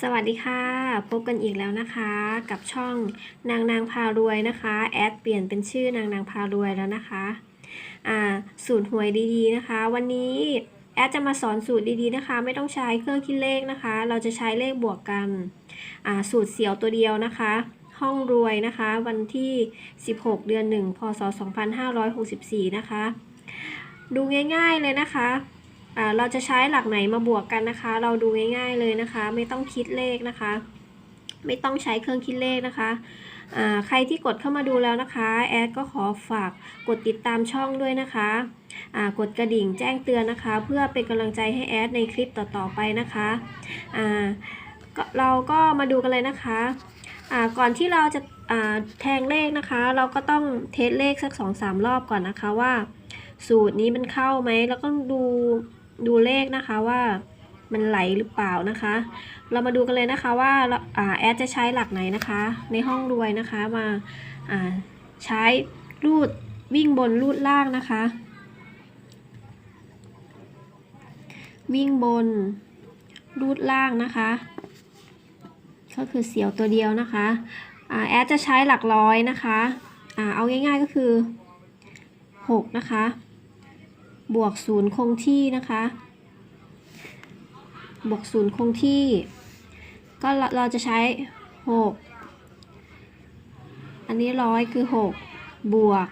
สวัสดีค่ะ พบกันอีกแล้วนะคะ กับช่องนางนางพารวยนะคะ แอดเปลี่ยนเป็นชื่อนางนางพารวยแล้วนะคะอ่าสูตรหวยดีๆนะคะ วันนี้แอดจะมาสอนสูตรดีๆนะคะ ไม่ต้องใช้เครื่องคิดเลขนะคะ เราจะใช้เลขบวกกันอ่าสูตรเสียวตัวเดียวนะคะ ห้องรวยนะคะ วันที่ 16 เดือน 1 พศ 2564 นะคะ ดูง่ายๆเลยนะคะ เราจะใช้หลักไหนมาบวกกันนะคะ เราดูง่ายๆเลยนะคะ ไม่ต้องคิดเลขนะคะ ไม่ต้องใช้เครื่องคิดเลขนะคะใครที่กดเข้ามาดูแล้วนะคะ แอดก็ขอฝากกดติดตามช่องด้วยนะคะกดกระดิ่งแจ้งเตือนนะคะ เพื่อเป็นกำลังใจให้แอดในคลิปต่อๆไปนะคะเราก็มาดูกันเลยนะคะก่อนที่เราจะาแทงเลขนะคะ เราก็ต้องเทสเลขสัก2-3รอบก่อนนะคะว่า สูตรนี้มันเข้าไหมแล้วก็ดู ดูเลขนะคะว่ามันไหลหรือเปล่านะคะ เรามาดูกันเลยนะคะว่าเราอ่าแอดจะใช้หลักไหนนะคะ ในห้องรวยนะคะมาอ่าใช้รูดวิ่งบนรูดล่างนะคะ วิ่งบนรูดล่างนะคะ ก็คือเสียวตัวเดียวนะคะอ่าแอดจะใช้หลักร้อยนะคะอ่าเอาง่ายๆก็คือ 6 นะคะ บวกศูนย์คงที่นะคะ บวกศูนย์คงที่ ก็เราเราจะใช้6อันนี้ร้อยคือ6บวก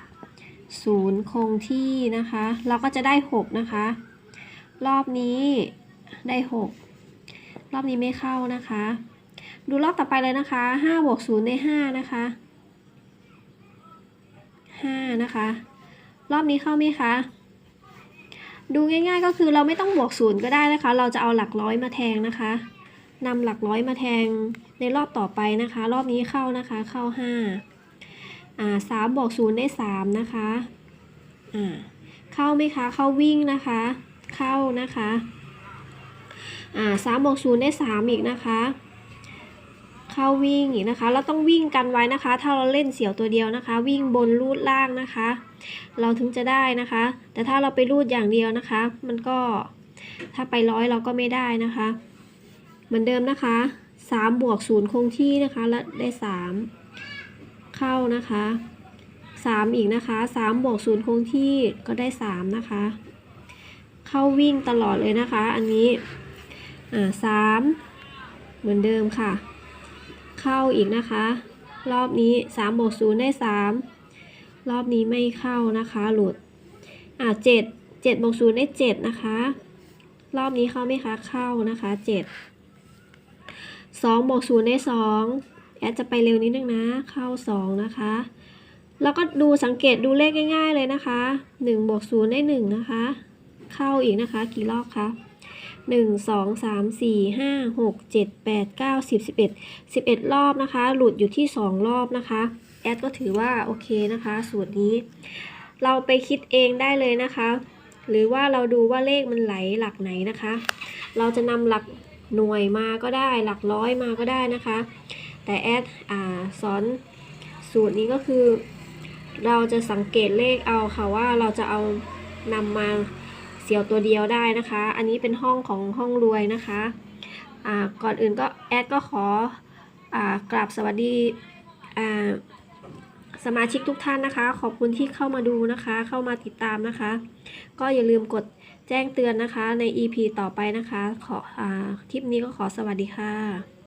ศูนย์คงที่นะคะ เราก็จะได้6นะคะ รอบนี้ได้6รอบนี้ไม่เข้านะคะ ดูรอบต่อไปเลยนะคะ5บวก0ได้5นะคะ5นะคะ รอบนี้เข้าไหมคะ ดูง่าย ๆ ก็คือเราไม่ต้องบวกศูนย์ก็ได้นะคะ เราจะเอาหลักร้อยมาแทงนะคะนำหลักร้อยมาแทงในรอบต่อไปนะคะ รอบนี้เข้านะคะ เข้าห้าอ่าสามบวกศูนย์ได้สามนะคะอ่าเข้าไหมคะ เข้าวิ่งนะคะ เข้านะคะอ่าสามบวกศูนย์ได้สามอีกนะคะ เข้าวิ่งอีกนะคะ เราต้องวิ่งกันไว้นะคะ ถ้าเราเล่นเสี่ยวตัวเดียวนะคะ วิ่งบนรูดล่างนะคะ เราถึงจะได้นะคะ แต่ถ้าเราไปรูดอย่างเดียวนะคะ มันก็ถ้าไปร้อยเราก็ไม่ได้นะคะ เหมือนเดิมนะคะ3บวก0คงที่นะคะ และได้ 3 เข้านะคะ 3 อีกนะคะ3บวก0คงที่ก็ได้ 3 นะคะ เข้าวิ่งตลอดเลยนะคะ อันนี้อ่าสามเหมือนเดิมค่ะ เข้าอีกนะคะ รอบนี้3บวก0ได้ 3 รอบนี้ไม่เข้านะคะ หลุด อ่าเจ็ดเจ็ดบวกศูนย์ได้เจ็ดนะคะ รอบนี้เข้าไหมคะ เข้านะคะเจ็ดสองบวกศูนย์ได้สองแอดจะไปเร็วนิดนึงนะ เข้าสองนะคะ แล้วก็ดูสังเกตดูเลขง่าย ๆเลยนะคะหนึ่งบวกศูนย์ได้หนึ่งนะคะ เข้าอีกนะคะ กี่รอบคะ หนึ่งสองสามสี่ห้าหกเจ็ดแปดเก้าสิบสิบเอ็ดสิบเอ็ดรอบนะคะ หลุดอยู่ที่สองรอบนะคะ แอดก็ถือว่าโอเคนะคะ สูตรนี้ เราไปคิดเองได้เลยนะคะ หรือว่าเราดูว่าเลขมันไหลหลักไหนนะคะ เราจะนำหลักหน่วยมาก็ได้หลักร้อยมาก็ได้นะคะ แต่แอดอสอนสูตรนี้ก็คือ เราจะสังเกตเลขเอาค่ะว่าเราจะเอานำมา เสียวตัวเดียวได้นะคะ อันนี้เป็นห้องของห้องรวยนะคะอ่าก่อนอื่นก็แอดก็ขออ่ากราบสวัสดีอ่าสมาชิกทุกท่านนะคะ ขอบคุณที่เข้ามาดูนะคะ เข้ามาติดตามนะคะ ก็อย่าลืมกดแจ้งเตือนนะคะใน EP ต่อไปนะคะ ขออาคลิปนี้ก็ขอสวัสดีค่ะ